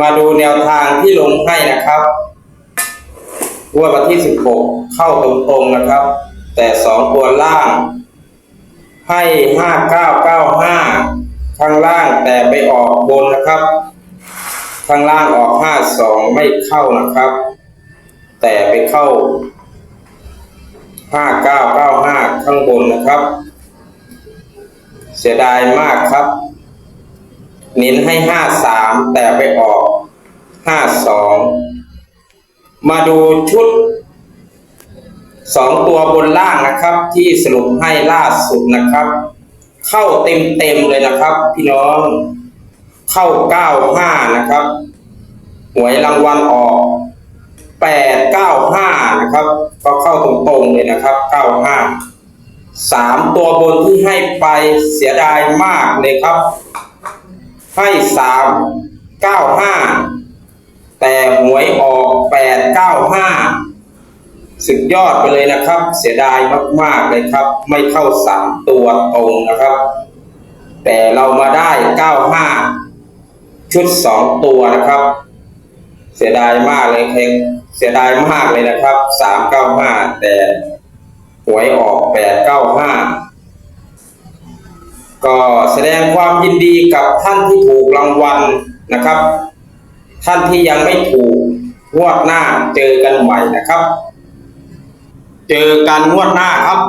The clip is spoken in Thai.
มาดูแนวทางที่ลงให้นะครับงวดวันที่ 16 เข้าตรงๆนะครับ แต่สองตัวล่าง ให้ 5995 ข้างล่างแต่ไปออกบนนะครับ ข้างล่างออก 52 ไม่เข้านะครับ แต่ไปเข้า 5995 ข้างบนนะครับ เสียดายมากครับ เน้นให้53แต่ไปออก52มาดูชุดสองตัวบนล่างนะครับ ที่สรุปให้ล่าสุดนะครับ เข้าเต็มเต็มเลยนะครับ พี่น้องเข้า95นะครับหวยรางวัลออก895นะครับ ก็เข้าตรงๆเลยนะครับ95สามตัวบนที่ให้ไปเสียดายมากเลยครับ ให้สามเก้าห้าแต่หวยออกแปดเก้าห้าสุดยอดไปเลยนะครับ เสียดายมาก ๆ เลยครับ ไม่เข้าสามตัวตรงนะครับ แต่เรามาได้เก้าห้าชุดสองตัวนะครับ เสียดายมากเลยครับเสียดายมากเลยนะครับสามเก้าห้าแต่หวยออกแปดเก้าห้า ก็แสดงความยินดีกับท่านที่ถูกรางวัลนะครับ ท่านที่ยังไม่ถูกงวดหน้าเจอกันใหม่นะครับ เจอกันงวดหน้าครับ